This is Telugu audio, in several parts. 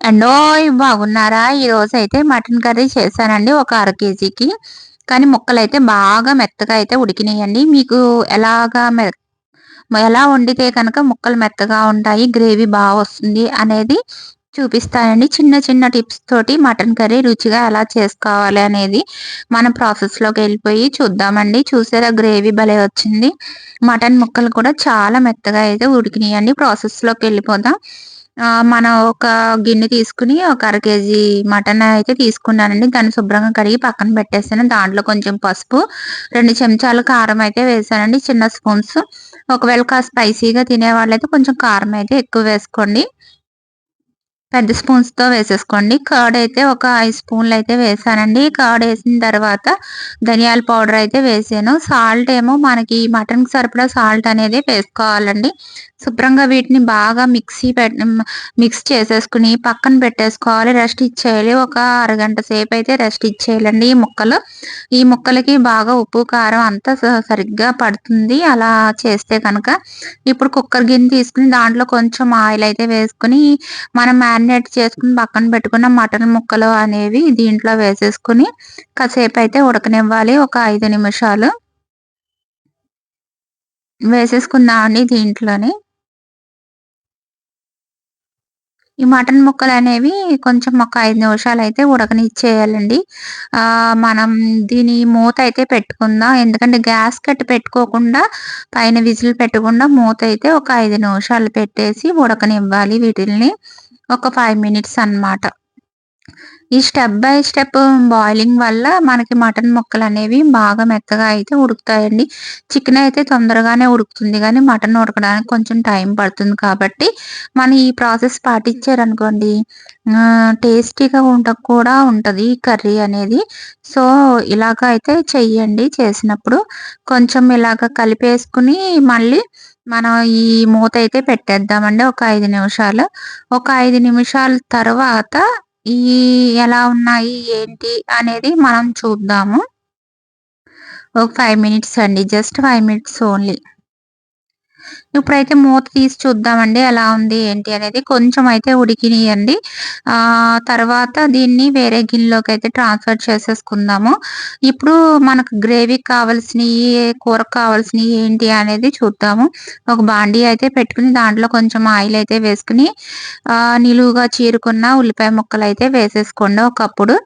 అండోయ్ బాగున్నారా? ఈరోజు అయితే మటన్ కర్రీ చేశానండి ఒక అర కేజీకి. కానీ ముక్కలు అయితే బాగా మెత్తగా అయితే ఉడికినాయండి. మీకు ఎలాగా మె ఎలా వండితే కనుక ముక్కలు మెత్తగా ఉంటాయి గ్రేవీ బాగా వస్తుంది అనేది చూపిస్తానండి. చిన్న చిన్న టిప్స్ తోటి మటన్ కర్రీ రుచిగా ఎలా చేసుకోవాలి అనేది మన ప్రాసెస్లోకి వెళ్ళిపోయి చూద్దామండి. చూసారా? గ్రేవీ భలే వచ్చింది. మటన్ ముక్కలు కూడా చాలా మెత్తగా అయితే ఉడికినాయండి. ప్రాసెస్లోకి వెళ్ళిపోదాం. మనం ఒక గిన్నె తీసుకుని ఒక అర కేజీ మటన్ అయితే తీసుకున్నానండి. దాన్ని శుభ్రంగా కడిగి పక్కన పెట్టేసాను. దాంట్లో కొంచెం పసుపు రెండు చెంచాలు కారం అయితే వేసానండి. చిన్న స్పూన్స్. ఒకవేళ కాస్త స్పైసీగా తినే వాళ్ళైతే కొంచెం కారం అయితే ఎక్కువ వేసుకోండి. పెద్ద స్పూన్స్తో వేసేసుకోండి. కర్డ్ అయితే ఒక ఐదు స్పూన్లు అయితే వేసానండి. కర్డ్ వేసిన తర్వాత ధనియాల పౌడర్ అయితే వేసాను. సాల్ట్ ఏమో మనకి మటన్కి సరిపడా సాల్ట్ అనేది వేసుకోవాలండి. శుభ్రంగా వీటిని బాగా మిక్సీ మిక్స్ చేసేసుకుని పక్కన పెట్టేసుకోవాలి. రెస్ట్ ఇచ్చేయాలి. ఒక అరగంట సేపు అయితే రెస్ట్ ఇచ్చేయాలండి ఈ ముక్కలు. ఈ ముక్కలకి బాగా ఉప్పు కారం అంతా సరిగ్గా పడుతుంది. అలా చేస్తే కనుక ఇప్పుడు కుక్కర్ గిన్నె తీసుకుని దాంట్లో కొంచెం ఆయిల్ అయితే వేసుకుని మనం మ్యారినేట్ చేసుకుని పక్కన పెట్టుకున్న మటన్ ముక్కలు అనేవి దీంట్లో వేసేసుకుని కాసేపు అయితే ఉడకనివ్వాలి ఒక ఐదు నిమిషాలు. వేసేసుకుందామండి దీంట్లోని. ఈ మటన్ ముక్కలు అనేవి కొంచెం ఒక ఐదు నిమిషాలు అయితే ఉడకనిచ్చేయాలండి మనం దీని మూత అయితే పెట్టుకుందాం. ఎందుకంటే గ్యాస్ కట్టి పెట్టుకోకుండా పైన విజిల్ పెట్టకుండా మూత అయితే ఒక ఐదు నిమిషాలు పెట్టేసి ఉడకనివ్వాలి వీటిల్ని. ఒక ఫైవ్ మినిట్స్ అనమాట ఈ స్టెప్ బై స్టెప్ బాయిలింగ్ వల్ల మనకి మటన్ ముక్కలు అనేవి బాగా మెత్తగా అయితే ఉడుకుతాయండి. చికెన్ అయితే తొందరగానే ఉడుకుతుంది కానీ మటన్ ఉడకడానికి కొంచెం టైం పడుతుంది కాబట్టి మనం ఈ ప్రాసెస్ పాటించారనుకోండి టేస్టీగా ఉంట కూడా ఉంటుంది కర్రీ అనేది. సో ఇలాగ అయితే చెయ్యండి చేసినప్పుడు. కొంచెం ఇలాగ కలిపేసుకుని మళ్ళీ మనం ఈ మూత అయితే పెట్టేద్దామండి ఒక ఐదు నిమిషాలు. ఒక ఐదు నిమిషాల తర్వాత ఈ ఎలా ఉన్నాయి ఏంటి అనేది మనం చూద్దాము. ఒక ఫైవ్ మినిట్స్ అండి జస్ట్ ఫైవ్ మినిట్స్ ఓన్లీ. ఇప్పుడైతే మూత తీసి చూద్దామండి ఎలా ఉంది ఏంటి అనేది. కొంచెం అయితే ఉడికినాయండి. ఆ తర్వాత దీన్ని వేరే గిన్నెలోకి అయితే ట్రాన్స్ఫర్ చేసేసుకుందాము. ఇప్పుడు మనకు గ్రేవీకి కావాల్సినవి కూరకు కావాల్సినవి ఏంటి అనేది చూద్దాము. ఒక బాండీ అయితే పెట్టుకుని దాంట్లో కొంచెం ఆయిల్ అయితే వేసుకుని నిలువుగా చీరుకున్న ఉల్లిపాయ ముక్కలు అయితే వేసేసుకోండి ఒకప్పుడు.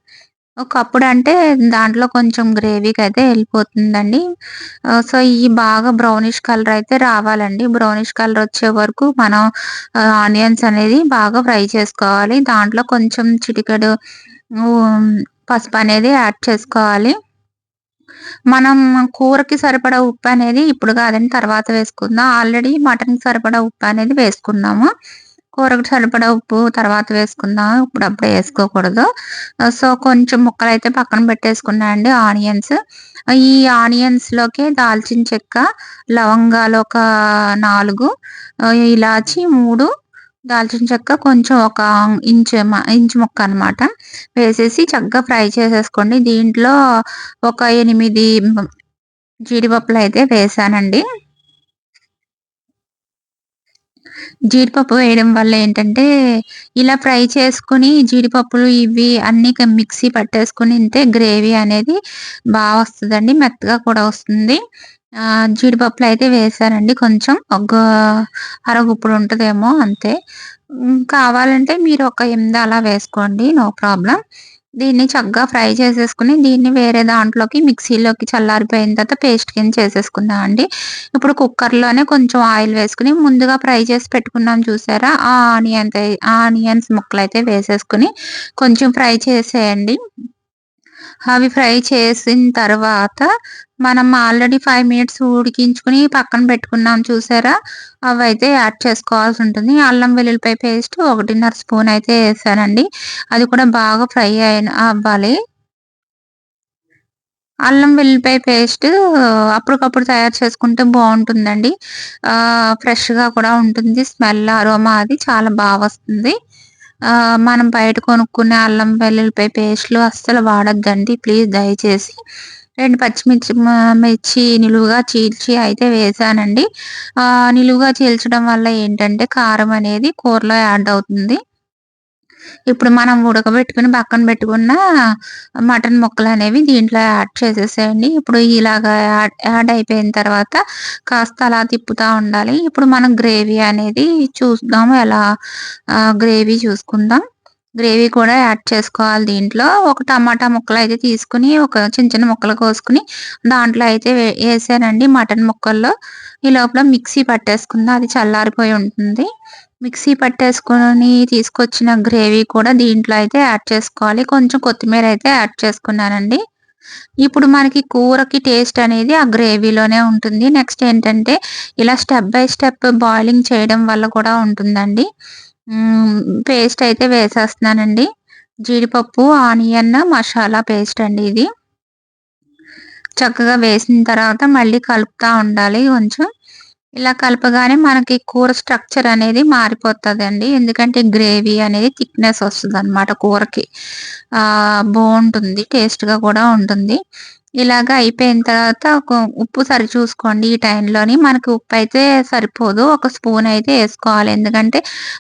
ఒకప్పుడు అంటే దాంట్లో కొంచెం గ్రేవీకి అయితే వెళ్ళిపోతుందండి సో ఈ బాగా బ్రౌనిష్ కలర్ అయితే రావాలండి. బ్రౌనిష్ కలర్ వచ్చే వరకు మనం ఆనియన్స్ అనేది బాగా ఫ్రై చేసుకోవాలి. దాంట్లో కొంచెం చిటికెడు పసుపు అనేది యాడ్ చేసుకోవాలి. మనం కూరకి సరిపడా ఉప్పు అనేది ఇప్పుడు కాదని తర్వాత వేసుకుందాం. ఆల్రెడీ మటన్కి సరిపడా ఉప్పు అనేది వేసుకున్నాము. కూరకు సరిపడా ఉప్పు తర్వాత వేసుకుందాం. ఇప్పుడు అప్పుడే వేసుకోకూడదు. సో కొంచెం ముక్కలు అయితే పక్కన పెట్టేసుకున్నా అండి ఆనియన్స్. ఈ ఆనియన్స్లోకి దాల్చిన చెక్క లవంగాలు ఒక నాలుగు ఇలాచి మూడు దాల్చిన చెక్క కొంచెం ఒక ఇంచు ఇంచు ముక్క అనమాట వేసేసి చక్కగా ఫ్రై చేసేసుకోండి. దీంట్లో ఒక ఎనిమిది జీడిపప్పులు అయితే వేసానండి. జీడిపప్పు వేయడం వల్ల ఏంటంటే ఇలా ఫ్రై చేసుకుని జీడిపప్పులు ఇవి అన్ని మిక్సీ పట్టేసుకుని తింటే గ్రేవీ అనేది బాగా వస్తుందండి మెత్తగా కూడా వస్తుంది. జీడిపప్పులు అయితే వేసానండి కొంచెం ఒక అరగుప్పుడు ఉంటుందేమో అంతే. కావాలంటే మీరు ఒక ఎనిమిది అలా వేసుకోండి నో ప్రాబ్లం. దీన్ని చక్కగా ఫ్రై చేసేసుకుని దీన్ని వేరే దాంట్లోకి మిక్సీలోకి చల్లారిపోయిన తర్వాత పేస్ట్ కింద చేసేసుకుందాం అండి. ఇప్పుడు కుక్కర్లోనే కొంచెం ఆయిల్ వేసుకుని ముందుగా ఫ్రై చేసి పెట్టుకున్నాం చూసారా? ఆ ఆనియన్ ఆనియన్స్ ముక్కలు అయితే వేసేసుకుని కొంచెం ఫ్రై చేసేయండి. అవి ఫ్రై చేసిన తర్వాత మనం ఆల్రెడీ ఫైవ్ మినిట్స్ ఉడికించుకుని పక్కన పెట్టుకున్నాం చూసారా? అవి అయితే యాడ్ చేసుకోవాల్సి ఉంటుంది. అల్లం వెల్లుల్లిపాయ పేస్ట్ ఒకటిన్నర స్పూన్ అయితే వేసానండి. అది కూడా బాగా ఫ్రై అయిన అవ్వాలి. అల్లం వెల్లిపాయ పేస్ట్ అప్పటికప్పుడు తయారు చేసుకుంటే బాగుంటుందండి. ఫ్రెష్గా కూడా ఉంటుంది. స్మెల్ అరోమా అది చాలా బాగా వస్తుంది. మనం బయట కొనుక్కునే అల్లం వెల్లుల్లిపాయ పేస్ట్లు అస్సలు వాడద్దండి. ప్లీజ్ దయచేసి రెండు పచ్చిమిర్చి మిర్చి నిలువుగా చీల్చి అయితే వేసానండి నిలువుగా చీల్చడం వల్ల ఏంటంటే కారం అనేది కూరలో యాడ్ అవుతుంది ఇప్పుడు మనం ఉడకబెట్టుకుని పక్కన పెట్టుకున్న మటన్ ముక్కలు అనేవి దీంట్లో యాడ్ చేసేసేయండి. ఇప్పుడు ఇలాగా యాడ్ యాడ్ అయిపోయిన తర్వాత కాస్త అలా తిప్పుతూ ఉండాలి. ఇప్పుడు మనం గ్రేవీ అనేది చూద్దాము ఎలా గ్రేవీ చూసుకుందాం. గ్రేవీ కూడా యాడ్ చేసుకోవాలి దీంట్లో. ఒక టమాటా ముక్కలు అయితే తీసుకొని ఒక చిన్న చిన్న ముక్కలు కోసుకొని దాంట్లో అయితే వే మటన్ ముక్కల్లో. ఈ లోపల మిక్సీ పట్టేసుకుందాం. అది చల్లారిపోయి ఉంటుంది. మిక్సీ పట్టేసుకొని తీసుకొచ్చిన గ్రేవీ కూడా దీంట్లో అయితే యాడ్ చేసుకోవాలి. కొంచెం కొత్తిమీర అయితే యాడ్ చేసుకున్నానండి. ఇప్పుడు మనకి కూరకి టేస్ట్ అనేది ఆ గ్రేవీలోనే ఉంటుంది. నెక్స్ట్ ఏంటంటే ఇలా స్టెప్ బై స్టెప్ బాయిలింగ్ చేయడం వల్ల కూడా ఉంటుందండి. పేస్ట్ అయితే వేసేస్తున్నానండి. జీడిపప్పు, ఆనియన్, మసాలా పేస్ట్ అండి ఇది. చక్కగా వేసిన తర్వాత మళ్ళీ కలుపుతూ ఉండాలి కొంచెం. ఇలా కలపగానే మనకి కూర స్ట్రక్చర్ అనేది మారిపోతుందండి ఎందుకంటే గ్రేవీ అనేది థిక్‌నెస్ వస్తదనమాట కూరకి. బాగుంటుంది టేస్ట్‌గా కూడా ఉంటుంది. ఇలాగ అయిపోయిన తర్వాత ఒక ఉప్పు సరి చూసుకోండి ఈ టైంలోని. మనకి ఉప్పు అయితే సరిపోదు. ఒక స్పూన్ అయితే వేసుకోవాలి ఎందుకంటే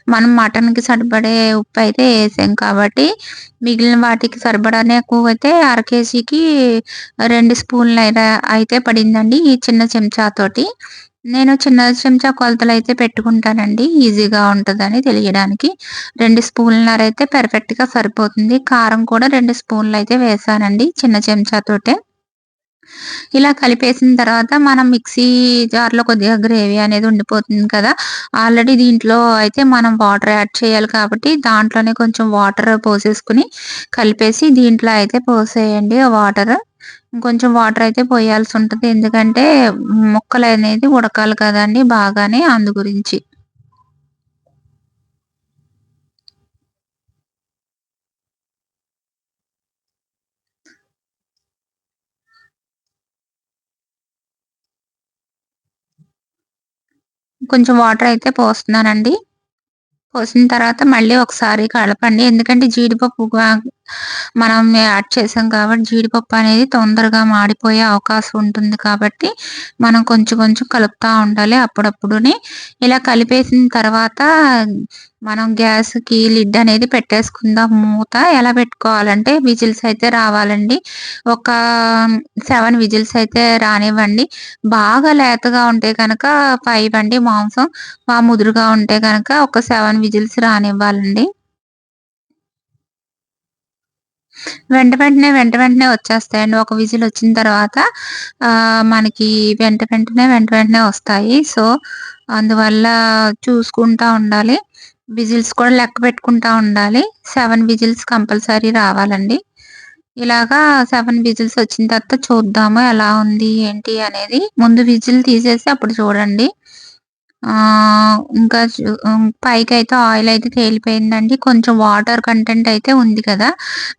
మనం మటన్‌కి సరిపడే ఉప్పు అయితే వేసాం కాబట్టి మిగిలిన వాటికి సరిపడానే ఎక్కువ అర కేజీకి రెండు స్పూన్లు అయితే పడిందండి ఈ చిన్న చెంచాతోటి. నేను చిన్న చెంచా కొలతలు అయితే పెట్టుకుంటానండి. ఈజీగా ఉంటుందని తెలియడానికి. రెండు స్పూన్లన్నర అయితే పర్ఫెక్ట్‌గా సరిపోతుంది. కారం కూడా రెండు స్పూన్లు అయితే వేసానండి చిన్న చెంచాతోటే. ఇలా కలిపేసిన తర్వాత మనం మిక్సీ జార్‌లో కొద్దిగా గ్రేవీ అనేది ఉండిపోతుంది కదా! ఆల్రెడీ దీంట్లో అయితే మనం వాటర్ యాడ్ చేయాలి కాబట్టి దాంట్లోనే కొంచెం వాటర్ పోసేసుకొని కలిపేసి దీంట్లో అయితే పోసేయండి వాటర్. ఇంకొంచెం వాటర్ అయితే పోయాల్సి ఉంటుంది. ఎందుకంటే ముక్కలు అనేది ఉడకాలి కదండి బాగానే అందు గురించి. కొంచెం వాటర్ అయితే పోస్తున్నానండి. పోసిన తర్వాత మళ్ళీ ఒకసారి కలపండి. ఎందుకంటే జీడిపప్పు మనం యాడ్ చేసాం కాబట్టి జీడిపప్పు అనేది తొందరగా మాడిపోయే అవకాశం ఉంటుంది కాబట్టి మనం కొంచెం కొంచెం కలుపుతూ ఉండాలి అప్పుడప్పుడునే ఇలా కలిపేసిన తర్వాత మనం గ్యాస్‌కి లిడ్ అనేది పెట్టేసుకుందాం మూత. ఎలా పెట్టుకోవాలంటే విజిల్స్ అయితే రావాలండి. ఒక సెవెన్ విజిల్స్ అయితే రానివ్వండి. బాగా లేతగా ఉంటే కనుక ఫైవ్ అండి మాంసం. బాగా ముదురుగా ఉంటే కనుక ఒక సెవెన్ విజిల్స్ రానివ్వాలండి. వెంట వెంటనే, వెంట వెంటనే వచ్చేస్తాయండి. ఒక విజిల్ వచ్చిన తర్వాత మనకి వెంట వెంటనే, వెంట వెంటనే వస్తాయి. సో, అందువల్ల చూసుకుంటా ఉండాలి. విజిల్స్ కూడా లెక్క పెట్టుకుంటా ఉండాలి. సెవెన్ విజిల్స్ కంపల్సరీ రావాలండి. ఇలాగా సెవెన్ విజిల్స్ వచ్చిన తర్వాత చూద్దాము ఎలా ఉంది ఏంటి అనేది. ముందు విజిల్ తీసేసి అప్పుడు చూడండి. ఇంకా పైకి అయితే ఆయిల్ అయితే తేలిపోయిందండి. కొంచెం వాటర్ కంటెంట్ అయితే ఉంది కదా!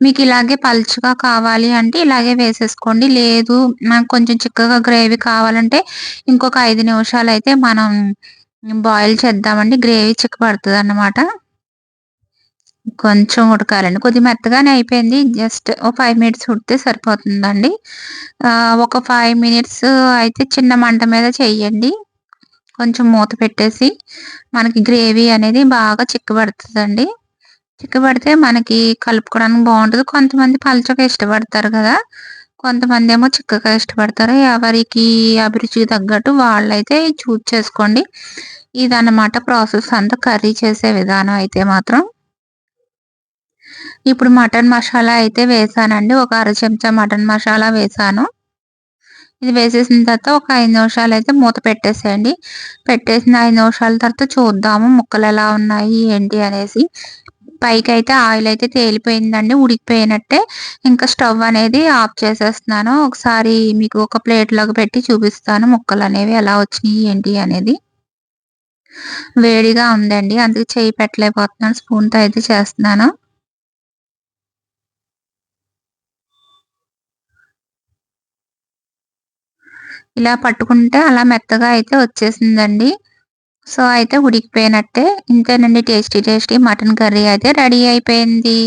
మీకు ఇలాగే పలుచగా కావాలి అంటే ఇలాగే వేసేసుకోండి. లేదు మాకు కొంచెం చిక్కగా గ్రేవీ కావాలంటే ఇంకొక ఐదు నిమిషాలు అయితే మనం బాయిల్ చేద్దామండి. గ్రేవీ చిక్కబడతదనమాట. కొంచెం ఉడకాలండి. కొద్దిగా మెత్తగానే అయిపోయింది. జస్ట్ ఓ ఫైవ్ మినిట్స్ ఉడితే సరిపోతుందండి. ఒక ఫైవ్ మినిట్స్ అయితే చిన్న మంట మీద చెయ్యండి కొంచెం మూత పెట్టేసి మనకి గ్రేవీ అనేది బాగా చిక్కబడుతుందండి చిక్కబడితే మనకి కలుపుకోవడానికి బాగుంటుంది కొంతమంది పలుచగా ఇష్టపడతారు కదా! కొంతమంది ఏమో చిక్కగా ఇష్టపడతారు. ఎవరికి అభిరుచికి తగ్గట్టు వాళ్ళైతే చూజ్ చేసుకోండి. ఇదన్నమాట ప్రాసెస్ అంతా కర్రీ చేసే విధానం అయితే మాత్రం. ఇప్పుడు మటన్ మసాలా అయితే వేసానండి. ఒక అర చెంచా మటన్ మసాలా వేసాను. ఇది వేసేసిన తర్వాత ఒక ఐదు నిమిషాలు అయితే మూత పెట్టేసేయండి. పెట్టేసిన ఐదు నిమిషాల తర్వాత చూద్దాము ముక్కలు ఎలా ఉన్నాయి ఏంటి అనేసి. పైకి అయితే ఆయిల్ అయితే తేలిపోయిందండి. ఉడికిపోయినట్టే. ఇంకా స్టవ్ అనేది ఆఫ్ చేసేస్తున్నాను. ఒకసారి మీకు ఒక ప్లేట్‌లోకి పెట్టి చూపిస్తాను ముక్కలు అనేవి ఎలా వచ్చినాయి ఏంటి అనేది. వేడిగా ఉందండి. అందుకే చేయి పెట్టలేకపోతున్నాను. స్పూన్‌తో అయితే చేస్తున్నాను. ఇలా పట్టుకుంటే అలా మెత్తగా అయితే వచ్చేసిందండి. సో, అయితే ఉడికిపోయినట్టే. ఇంతేనండి టేస్టీ టేస్టీ మటన్ కర్రీ అయితే రెడీ అయిపోయింది.